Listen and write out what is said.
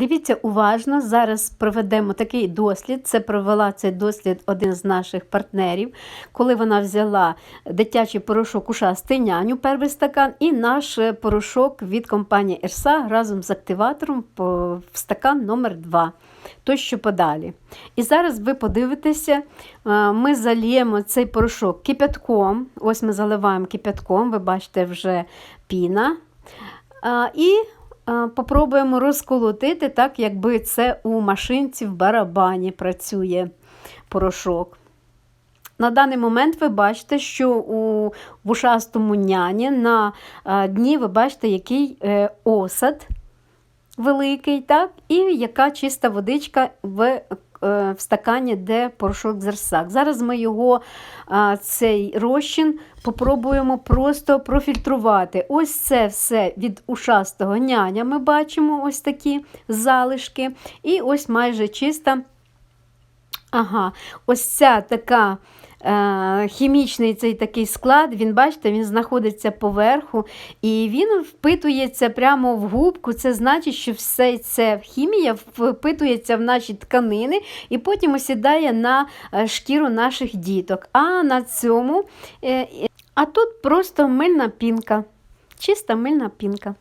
Дивіться уважно, зараз проведемо такий дослід. Це провела цей дослід один з наших партнерів, коли вона взяла дитячий порошок ушастий няню, перший стакан, і наш порошок від компанії Ерса разом з активатором в стакан номер 2 той, що подалі. І зараз ви подивитеся, ми заліємо цей порошок кипятком. Ось ми заливаємо кипятком, ви бачите вже піна. І попробуємо розколотити так, якби це у машинці в барабані працює порошок. На даний момент ви бачите, що у вушастому няні на дні ви бачите, який е, осад великий, так? і яка чиста водичка в, е, в стакані, де порошок зерсак. Зараз ми його, цей розчин, попробуємо просто профільтрувати. Ось це все від ушастого няня ми бачимо ось такі залишки. І ось майже чиста. Ага, ось ця така хімічний цей такий склад, він, бачите, він знаходиться поверху, і він впитується прямо в губку. Це значить, що все це хімія впитується в наші тканини і потім осідає на е, шкіру наших діток. А на цьому, е, е, а тут просто мильна пінка, чиста мильна пінка.